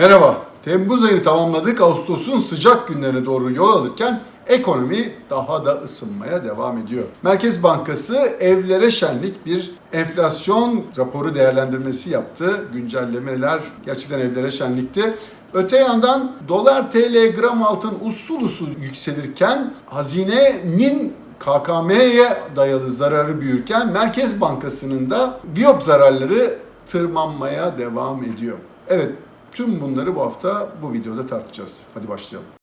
Merhaba. Temmuz ayını tamamladık. Ağustos'un sıcak günlerine doğru yol alırken ekonomi daha da ısınmaya devam ediyor. Merkez Bankası evlere şenlik bir enflasyon raporu değerlendirmesi yaptı. Güncellemeler gerçekten evlere şenlikti. Öte yandan dolar TL gram altın usul usul yükselirken hazinenin KKM'ye dayalı zararı büyürken Merkez Bankası'nın da Viyop zararları tırmanmaya devam ediyor. Evet, tüm bunları bu hafta bu videoda tartışacağız. Hadi başlayalım.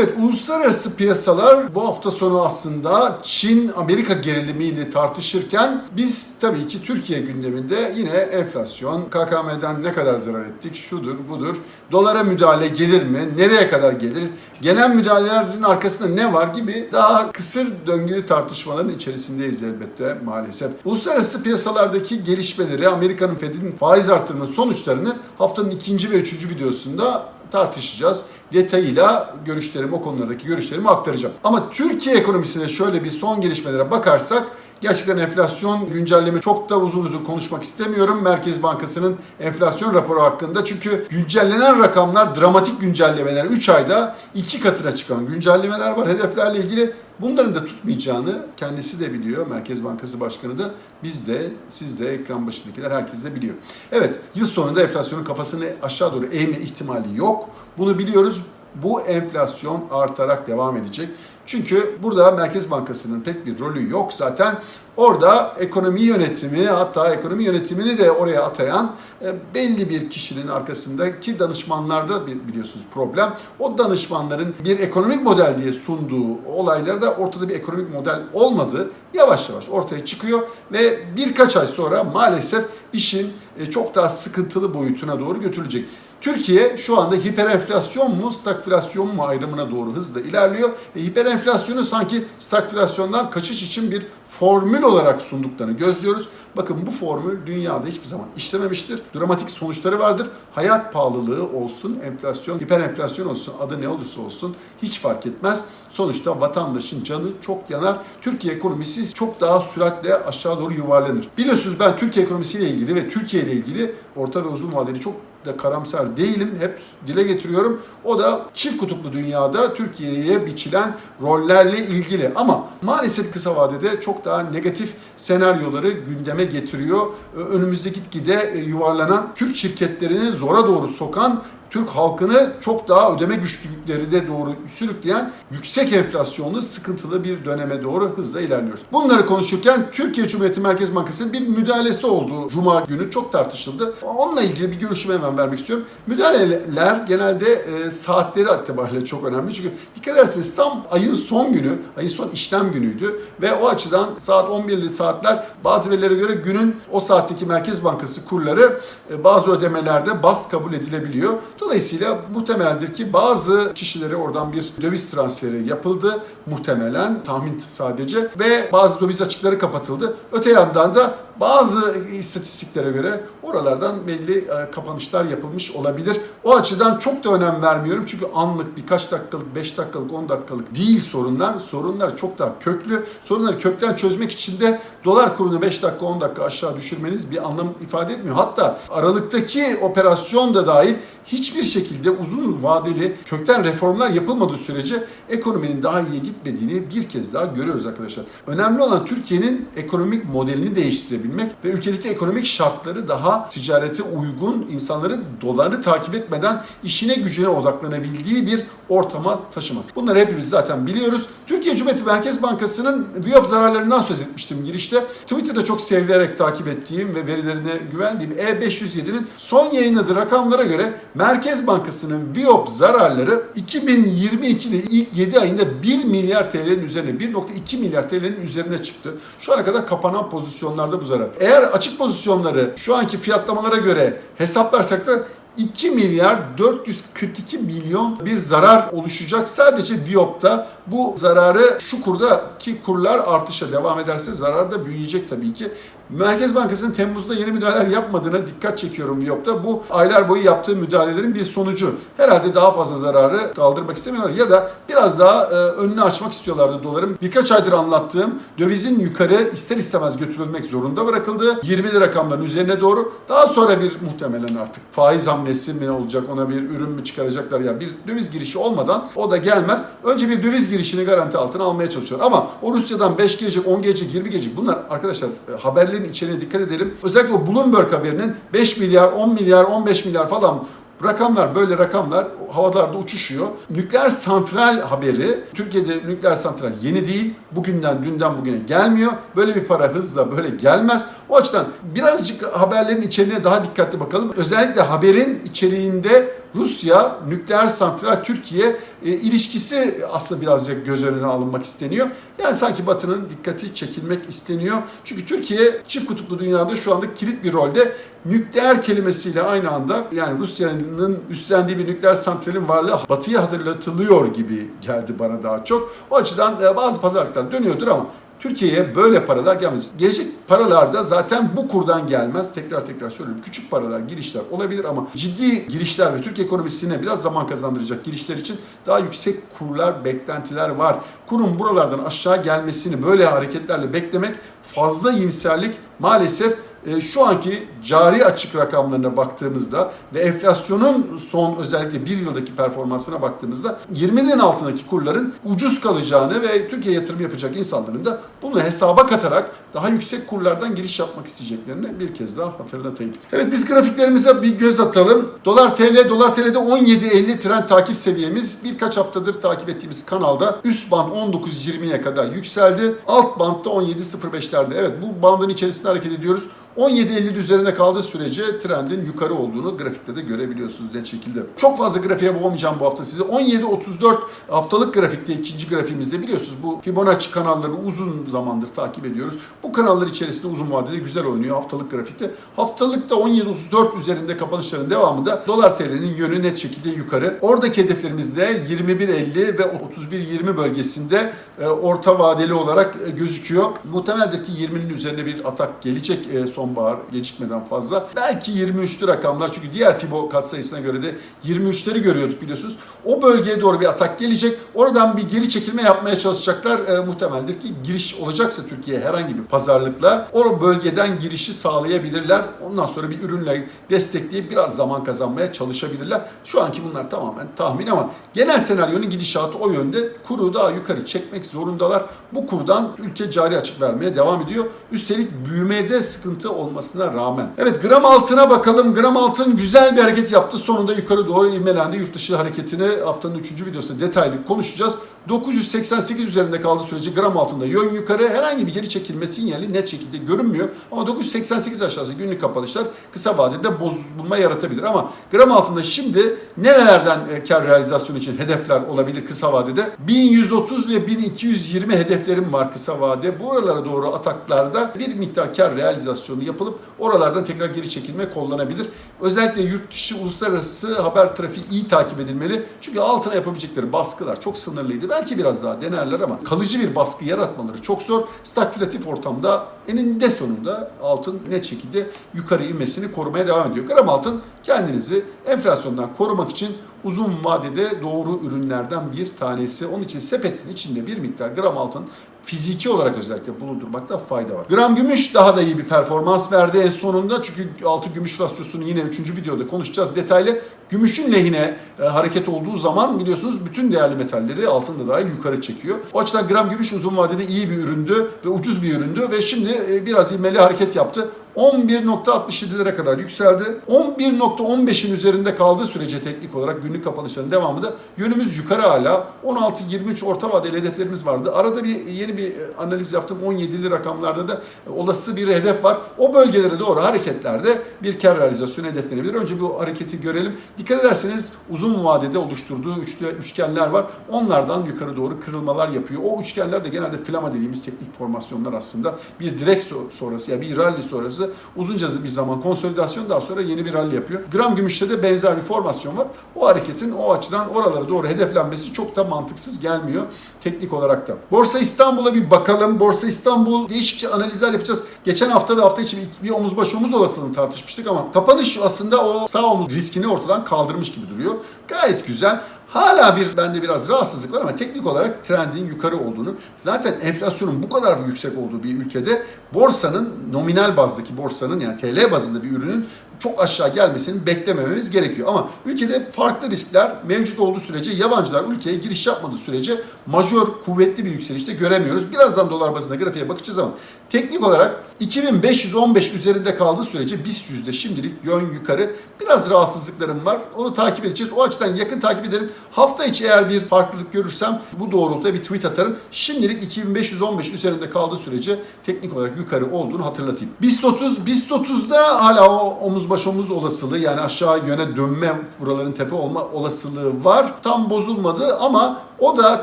Evet, uluslararası piyasalar bu hafta sonu aslında Çin-Amerika gerilimiyle tartışırken biz tabii ki Türkiye gündeminde yine enflasyon, KKM'den ne kadar zarar ettik, şudur budur, dolara müdahale gelir mi, nereye kadar gelir, genel müdahalelerin arkasında ne var gibi daha kısır döngülü tartışmaların içerisindeyiz elbette maalesef. Uluslararası piyasalardaki gelişmeleri, Amerika'nın Fed'in faiz artırma sonuçlarını haftanın ikinci ve üçüncü videosunda tartışacağız. Detayıyla görüşlerimi, o konulardaki görüşlerimi aktaracağım. Ama Türkiye ekonomisine şöyle bir son gelişmelere bakarsak Gerçekten enflasyon güncelleme çok da uzun uzun konuşmak istemiyorum. Merkez Bankası'nın enflasyon raporu hakkında. Çünkü güncellenen rakamlar dramatik güncellemeler. 3 ayda 2 katına çıkan güncellemeler var hedeflerle ilgili. Bunların da tutmayacağını kendisi de biliyor. Merkez Bankası Başkanı da biz de siz de ekran başındakiler herkes de biliyor. Evet yıl sonunda enflasyonun kafasını aşağı doğru eğme ihtimali yok. Bunu biliyoruz. Bu enflasyon artarak devam edecek. Çünkü burada Merkez Bankası'nın pek bir rolü yok zaten. Orada ekonomi yönetimi hatta ekonomi yönetimini de oraya atayan e, belli bir kişinin arkasındaki danışmanlarda biliyorsunuz problem. O danışmanların bir ekonomik model diye sunduğu olaylarda ortada bir ekonomik model olmadı. Yavaş yavaş ortaya çıkıyor ve birkaç ay sonra maalesef işin e, çok daha sıkıntılı boyutuna doğru götürülecek. Türkiye şu anda hiperenflasyon mu, stagflasyon mu ayrımına doğru hızla ilerliyor ve hiperenflasyonu sanki stagflasyondan kaçış için bir formül olarak sunduklarını gözlüyoruz. Bakın bu formül dünyada hiçbir zaman işlememiştir. Dramatik sonuçları vardır. Hayat pahalılığı olsun, enflasyon, hiperenflasyon olsun, adı ne olursa olsun hiç fark etmez. Sonuçta vatandaşın canı çok yanar. Türkiye ekonomisi çok daha süratle aşağı doğru yuvarlanır. Biliyorsunuz ben Türkiye ekonomisiyle ilgili ve Türkiye ile ilgili orta ve uzun vadeli çok da karamsar değilim. Hep dile getiriyorum. O da çift kutuplu dünyada Türkiye'ye biçilen rollerle ilgili. Ama maalesef kısa vadede çok daha negatif senaryoları gündeme getiriyor. Önümüzde gitgide e, yuvarlanan Türk şirketlerini zora doğru sokan Türk halkını çok daha ödeme güçlükleri de doğru sürükleyen yüksek enflasyonlu sıkıntılı bir döneme doğru hızla ilerliyoruz. Bunları konuşurken Türkiye Cumhuriyeti Merkez Bankası'nın bir müdahalesi olduğu Cuma günü çok tartışıldı. Onunla ilgili bir görüşümü hemen vermek istiyorum. Müdahaleler genelde e, saatleri itibariyle çok önemli. Çünkü dikkat ederseniz tam ayın son günü, ayın son işlem günüydü ve o açıdan saat 11'li saatler bazı verilere göre günün o saatteki Merkez Bankası kurları e, bazı ödemelerde bas kabul edilebiliyor. Dolayısıyla muhtemeldir ki bazı kişilere oradan bir döviz transferi yapıldı. Muhtemelen tahmin sadece ve bazı döviz açıkları kapatıldı. Öte yandan da bazı istatistiklere göre oralardan belli e, kapanışlar yapılmış olabilir. O açıdan çok da önem vermiyorum. Çünkü anlık birkaç dakikalık, 5 dakikalık, 10 dakikalık değil sorunlar. Sorunlar çok daha köklü. Sorunları kökten çözmek için de dolar kurunu 5 dakika, 10 dakika aşağı düşürmeniz bir anlam ifade etmiyor. Hatta aralıktaki operasyon da dahil hiçbir şekilde uzun vadeli kökten reformlar yapılmadığı sürece ekonominin daha iyi gitmediğini bir kez daha görüyoruz arkadaşlar. Önemli olan Türkiye'nin ekonomik modelini değiştirebilmek ve ülkedeki ekonomik şartları daha ticarete uygun, insanların doları takip etmeden işine gücüne odaklanabildiği bir ortama taşımak. Bunları hepimiz zaten biliyoruz. Türkiye Cumhuriyeti Merkez Bankası'nın VIOP zararlarından söz etmiştim girişte. Twitter'da çok severek takip ettiğim ve verilerine güvendiğim E507'nin son yayınladığı rakamlara göre Merkez Bankası'nın VIOP zararları 2022'de ilk 7 ayında 1 milyar TL'nin üzerine 1.2 milyar TL'nin üzerine çıktı. Şu ana kadar kapanan pozisyonlarda bu zarar. Eğer açık pozisyonları şu anki fiyatlamalara göre hesaplarsak da 2 milyar 442 milyon bir zarar oluşacak sadece Biop'ta bu zararı şu kurdaki kurlar artışa devam ederse zarar da büyüyecek tabii ki. Merkez Bankası'nın Temmuz'da yeni müdahaleler yapmadığına dikkat çekiyorum Viyop'ta. Bu aylar boyu yaptığı müdahalelerin bir sonucu. Herhalde daha fazla zararı kaldırmak istemiyorlar ya da biraz daha e, önünü açmak istiyorlardı doların. Birkaç aydır anlattığım dövizin yukarı ister istemez götürülmek zorunda bırakıldığı 20'li rakamların üzerine doğru daha sonra bir muhtemelen artık faiz hamlesi mi olacak ona bir ürün mü çıkaracaklar ya bir döviz girişi olmadan o da gelmez. Önce bir döviz girişini garanti altına almaya çalışıyor. Ama o Rusya'dan 5 gelecek, 10 gelecek, 20 gelecek bunlar arkadaşlar e, haberlerin içeriğine dikkat edelim. Özellikle o Bloomberg haberinin 5 milyar, 10 milyar, 15 milyar falan Rakamlar böyle rakamlar havalarda uçuşuyor. Nükleer santral haberi Türkiye'de nükleer santral yeni değil. Bugünden dünden bugüne gelmiyor. Böyle bir para hızla böyle gelmez. O açıdan birazcık haberlerin içeriğine daha dikkatli bakalım. Özellikle haberin içeriğinde Rusya nükleer santral Türkiye e, ilişkisi aslında birazcık göz önüne alınmak isteniyor. Yani sanki Batı'nın dikkati çekilmek isteniyor. Çünkü Türkiye çift kutuplu dünyada şu anda kilit bir rolde. Nükleer kelimesiyle aynı anda yani Rusya'nın üstlendiği bir nükleer santralin varlığı Batı'ya hatırlatılıyor gibi geldi bana daha çok. O açıdan e, bazı pazarlıklar dönüyordur ama Türkiye'ye böyle paralar gelmez. Gelecek paralar da zaten bu kurdan gelmez. Tekrar tekrar söylüyorum. Küçük paralar, girişler olabilir ama ciddi girişler ve Türkiye ekonomisine biraz zaman kazandıracak girişler için daha yüksek kurlar, beklentiler var. Kurun buralardan aşağı gelmesini böyle hareketlerle beklemek fazla iyimserlik maalesef e, şu anki cari açık rakamlarına baktığımızda ve enflasyonun son özellikle bir yıldaki performansına baktığımızda 20'nin altındaki kurların ucuz kalacağını ve Türkiye yatırım yapacak insanların da bunu hesaba katarak daha yüksek kurlardan giriş yapmak isteyeceklerini bir kez daha hatırlatayım. Evet biz grafiklerimize bir göz atalım. Dolar TL, Dolar TL'de 17.50 trend takip seviyemiz birkaç haftadır takip ettiğimiz kanalda üst band 19.20'ye kadar yükseldi. Alt bandda 17.05'lerde. Evet bu bandın içerisinde hareket ediyoruz. 17.50'nin üzerine kaldığı sürece trendin yukarı olduğunu grafikte de görebiliyorsunuz net şekilde. Çok fazla grafiğe boğmayacağım bu hafta size. 17.34 haftalık grafikte ikinci grafiğimizde biliyorsunuz bu Fibonacci kanallarını uzun zamandır takip ediyoruz. Bu kanallar içerisinde uzun vadede güzel oynuyor haftalık grafikte. Haftalıkta 17.34 üzerinde kapanışların devamında dolar TL'nin yönü net şekilde yukarı. Oradaki hedeflerimiz de 21.50 ve 31.20 bölgesinde e, orta vadeli olarak e, gözüküyor. Muhtemeldir ki 20'nin üzerine bir atak gelecek e, sonbahar gecikmeden fazla. Belki 23'lü rakamlar çünkü diğer Fibo katsayısına göre de 23'leri görüyorduk biliyorsunuz. O bölgeye doğru bir atak gelecek. Oradan bir geri çekilme yapmaya çalışacaklar. Muhtemeldir ki giriş olacaksa Türkiye herhangi bir pazarlıkla o bölgeden girişi sağlayabilirler. Ondan sonra bir ürünle destekleyip biraz zaman kazanmaya çalışabilirler. Şu anki bunlar tamamen tahmin ama genel senaryonun gidişatı o yönde. Kuru daha yukarı çekmek zorundalar. Bu kurdan ülke cari açık vermeye devam ediyor. Üstelik büyümede sıkıntı olmasına rağmen. Evet gram altına bakalım. Gram altın güzel bir hareket yaptı. Sonunda yukarı doğru ivmelendi. Yurt dışı hareketini haftanın 3. videosunda detaylı konuşacağız. 988 üzerinde kaldığı sürece gram altında yön yukarı herhangi bir geri çekilme sinyali net şekilde görünmüyor. Ama 988 aşağısı günlük kapanışlar kısa vadede bozulma yaratabilir. Ama gram altında şimdi nerelerden e, kar realizasyonu için hedefler olabilir kısa vadede? 1130 ve 1220 hedeflerim var kısa vade. Buralara doğru ataklarda bir miktar kar realizasyonu yapılıp oralardan tekrar geri çekilme kullanabilir. Özellikle yurt dışı uluslararası haber trafiği iyi takip edilmeli. Çünkü altına yapabilecekleri baskılar çok sınırlıydı. Belki biraz daha denerler ama kalıcı bir baskı yaratmaları çok zor. Stagflatif ortamda eninde sonunda altın net şekilde yukarı inmesini korumaya devam ediyor. Gram altın kendinizi enflasyondan korumak için uzun vadede doğru ürünlerden bir tanesi. Onun için sepetin içinde bir miktar gram altın fiziki olarak özellikle bulundurmakta fayda var. Gram gümüş daha da iyi bir performans verdi en sonunda. Çünkü altın gümüş rasyosunu yine 3. videoda konuşacağız detaylı. Gümüşün lehine e, hareket olduğu zaman biliyorsunuz bütün değerli metalleri altın da dahil yukarı çekiyor. O açıdan gram gümüş uzun vadede iyi bir üründü ve ucuz bir üründü ve şimdi e, biraz ivmeli hareket yaptı. 11.67'lere kadar yükseldi. 11.15'in üzerinde kaldığı sürece teknik olarak günlük kapanışların devamında yönümüz yukarı hala. 16-23 orta vadeli hedeflerimiz vardı. Arada bir yeni bir analiz yaptım. 17'li rakamlarda da olası bir hedef var. O bölgelere doğru hareketlerde bir kar realizasyonu hedeflenebilir. Önce bu hareketi görelim. Dikkat ederseniz uzun vadede oluşturduğu üçlü üçgenler var. Onlardan yukarı doğru kırılmalar yapıyor. O üçgenler de genelde flama dediğimiz teknik formasyonlar aslında bir direk sonrası ya bir rally sonrası uzunca bir zaman konsolidasyon daha sonra yeni bir rally yapıyor. Gram gümüşte de benzer bir formasyon var. O hareketin o açıdan oralara doğru hedeflenmesi çok da mantıksız gelmiyor teknik olarak da. Borsa İstanbul'a bir bakalım. Borsa İstanbul değişik analizler yapacağız. Geçen hafta ve hafta içi bir, bir omuz başı omuz olasılığını tartışmıştık ama kapanış aslında o sağ omuz riskini ortadan kaldırmış gibi duruyor. Gayet güzel. Hala bir bende biraz rahatsızlık var ama teknik olarak trendin yukarı olduğunu, zaten enflasyonun bu kadar yüksek olduğu bir ülkede borsanın nominal bazdaki borsanın yani TL bazında bir ürünün çok aşağı gelmesini beklemememiz gerekiyor. Ama ülkede farklı riskler mevcut olduğu sürece yabancılar ülkeye giriş yapmadığı sürece majör kuvvetli bir yükselişte göremiyoruz. Birazdan dolar bazında grafiğe bakacağız ama teknik olarak 2515 üzerinde kaldığı sürece BIST yüzde şimdilik yön yukarı. Biraz rahatsızlıklarım var. Onu takip edeceğiz. O açıdan yakın takip edelim. Hafta içi eğer bir farklılık görürsem bu doğrultuda bir tweet atarım. Şimdilik 2515 üzerinde kaldığı sürece teknik olarak yukarı olduğunu hatırlatayım. BIST 30, BIST 30'da hala o omuz baş omuz olasılığı yani aşağı yöne dönme buraların tepe olma olasılığı var. Tam bozulmadı ama o da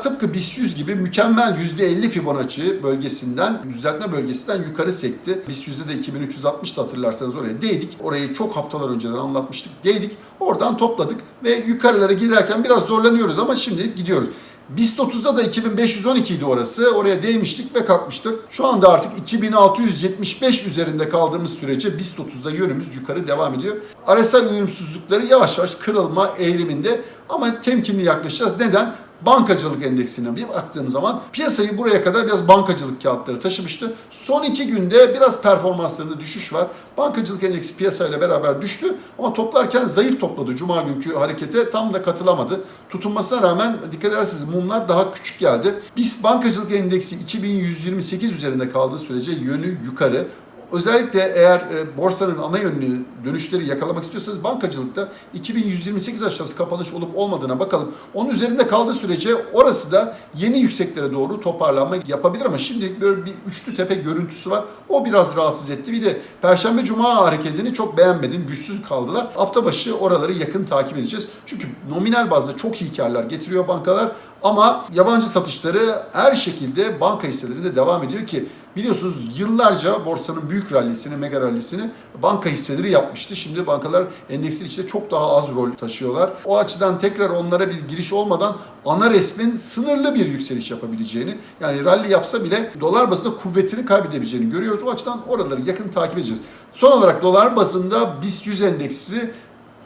tıpkı BIST 100 gibi mükemmel %50 Fibonacci bölgesinden, düzeltme bölgesinden yukarı sekti. BIST 100'de de 2360'da hatırlarsanız oraya değdik. Orayı çok haftalar önceden anlatmıştık. Değdik. Oradan topladık ve yukarılara giderken biraz zorlanıyoruz ama şimdilik gidiyoruz. BIST 30'da da 2512 idi orası. Oraya değmiştik ve kalkmıştık. Şu anda artık 2675 üzerinde kaldığımız sürece BIST 30'da yönümüz yukarı devam ediyor. RSI uyumsuzlukları yavaş yavaş kırılma eğiliminde ama temkinli yaklaşacağız. Neden? Bankacılık endeksine bir baktığım zaman piyasayı buraya kadar biraz bankacılık kağıtları taşımıştı. Son iki günde biraz performanslarında düşüş var. Bankacılık endeksi piyasayla beraber düştü ama toplarken zayıf topladı. Cuma günkü harekete tam da katılamadı. Tutunmasına rağmen dikkat ederseniz mumlar daha küçük geldi. BIST bankacılık endeksi 2128 üzerinde kaldığı sürece yönü yukarı. Özellikle eğer e, borsanın ana yönlü dönüşleri yakalamak istiyorsanız bankacılıkta 2128 aşağısı kapanış olup olmadığına bakalım. Onun üzerinde kaldığı sürece orası da yeni yükseklere doğru toparlanma yapabilir ama şimdilik böyle bir üçlü tepe görüntüsü var. O biraz rahatsız etti. Bir de Perşembe Cuma hareketini çok beğenmedim. Güçsüz kaldılar. Hafta başı oraları yakın takip edeceğiz. Çünkü nominal bazda çok iyi karlar getiriyor bankalar. Ama yabancı satışları her şekilde banka hisselerinde devam ediyor ki biliyorsunuz yıllarca borsanın büyük rallisini, mega rallisini banka hisseleri yapmıştı. Şimdi bankalar endeksin içinde çok daha az rol taşıyorlar. O açıdan tekrar onlara bir giriş olmadan ana resmin sınırlı bir yükseliş yapabileceğini yani rally yapsa bile dolar bazında kuvvetini kaybedebileceğini görüyoruz. O açıdan oraları yakın takip edeceğiz. Son olarak dolar bazında BIST 100 endeksi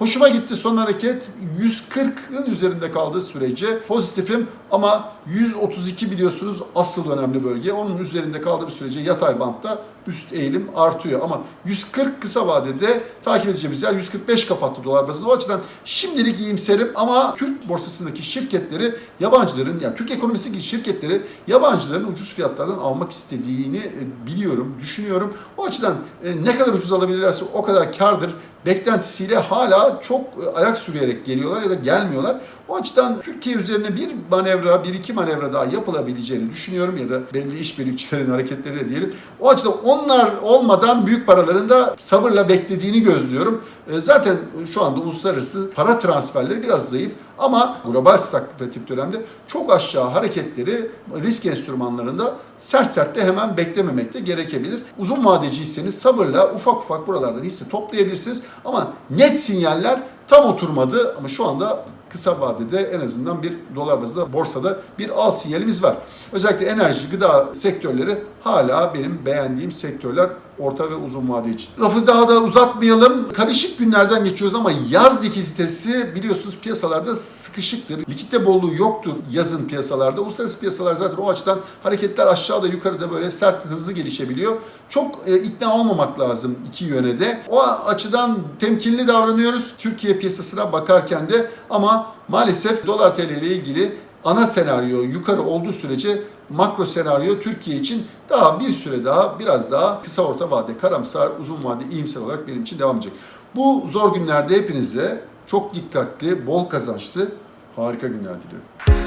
Hoşuma gitti son hareket 140'ın üzerinde kaldığı sürece pozitifim ama 132 biliyorsunuz asıl önemli bölge. Onun üzerinde kaldığı sürece yatay bantta üst eğilim artıyor. Ama 140 kısa vadede takip edeceğimiz yer 145 kapattı dolar bazında. O açıdan şimdilik iyimserim ama Türk borsasındaki şirketleri yabancıların yani Türk ekonomisindeki şirketleri yabancıların ucuz fiyatlardan almak istediğini e, biliyorum, düşünüyorum. O açıdan e, ne kadar ucuz alabilirlerse o kadar kardır beklentisiyle hala çok e, ayak sürüyerek geliyorlar ya da gelmiyorlar. O açıdan Türkiye üzerine bir manevra, bir iki manevra daha yapılabileceğini düşünüyorum ya da belli işbirlikçilerin hareketleri de diyelim. O açıdan onlar olmadan büyük paraların da sabırla beklediğini gözlüyorum. E, Zaten şu anda uluslararası para transferleri biraz zayıf ama global spekülatif dönemde çok aşağı hareketleri risk enstrümanlarında sert sert de hemen beklememekte gerekebilir. Uzun vadeci hisseniz sabırla ufak ufak buralardan hisse toplayabilirsiniz ama net sinyaller tam oturmadı ama şu anda kısa vadede en azından bir dolar bazında borsada bir al sinyalimiz var. Özellikle enerji, gıda sektörleri hala benim beğendiğim sektörler orta ve uzun vade için. Lafı daha da uzatmayalım. Karışık günlerden geçiyoruz ama yaz likiditesi biliyorsunuz piyasalarda sıkışıktır. Likitte bolluğu yoktur yazın piyasalarda. Uluslararası piyasalar zaten o açıdan hareketler aşağıda yukarıda böyle sert hızlı gelişebiliyor. Çok e, ikna olmamak lazım iki yöne de. O açıdan temkinli davranıyoruz Türkiye piyasasına bakarken de ama maalesef dolar TL ile ilgili ana senaryo yukarı olduğu sürece makro senaryo Türkiye için daha bir süre daha biraz daha kısa orta vade karamsar uzun vade iyimser olarak benim için devam edecek. Bu zor günlerde hepinize çok dikkatli, bol kazançlı, harika günler diliyorum.